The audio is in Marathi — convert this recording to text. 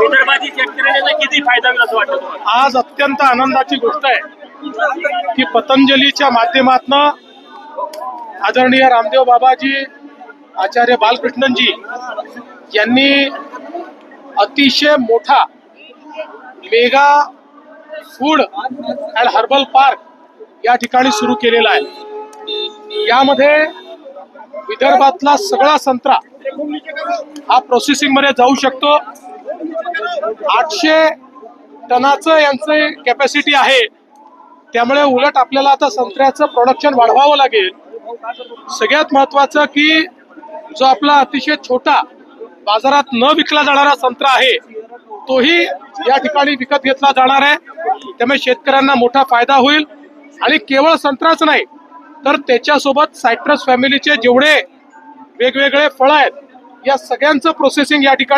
निर्णयाचा किती फायदा होईल असं वाटतं आज अत्यंत आनंदाची गोष्ट आहे की पतंजलीच्या माध्यमातनं आदरणीय रामदेव बाबाजी आचार्य बालकृष्णनजी यांनी अतिशय मोठा mega food and herbal park या ठिकाणी सुरू केलेला आहे. यामध्ये विदर्भातला सगळा संत्रा हा प्रोसेसिंगमध्ये जाऊ शकतो. आठशे टनाचं यांचं कॅपॅसिटी आहे. त्यामुळे उलट आपल्याला आता संत्र्याचं प्रोडक्शन वाढवावं लागेल. सगळ्यात महत्वाचं की जो आपला अतिशय छोटा बाजारात न विकला जाणारा संत्रा आहे तोही या ठिकाणी विकत घेतला जाणार आहे. त्यामुळे शेतकऱ्यांना मोठा फायदा होईल. आणि केवळ संत्राच नाही तर त्याच्यासोबत सायट्रस फॅमिलीचे जेवढे वेगवेगळे फळं आहेत या सगळ्यांचं प्रोसेसिंग या ठिकाणी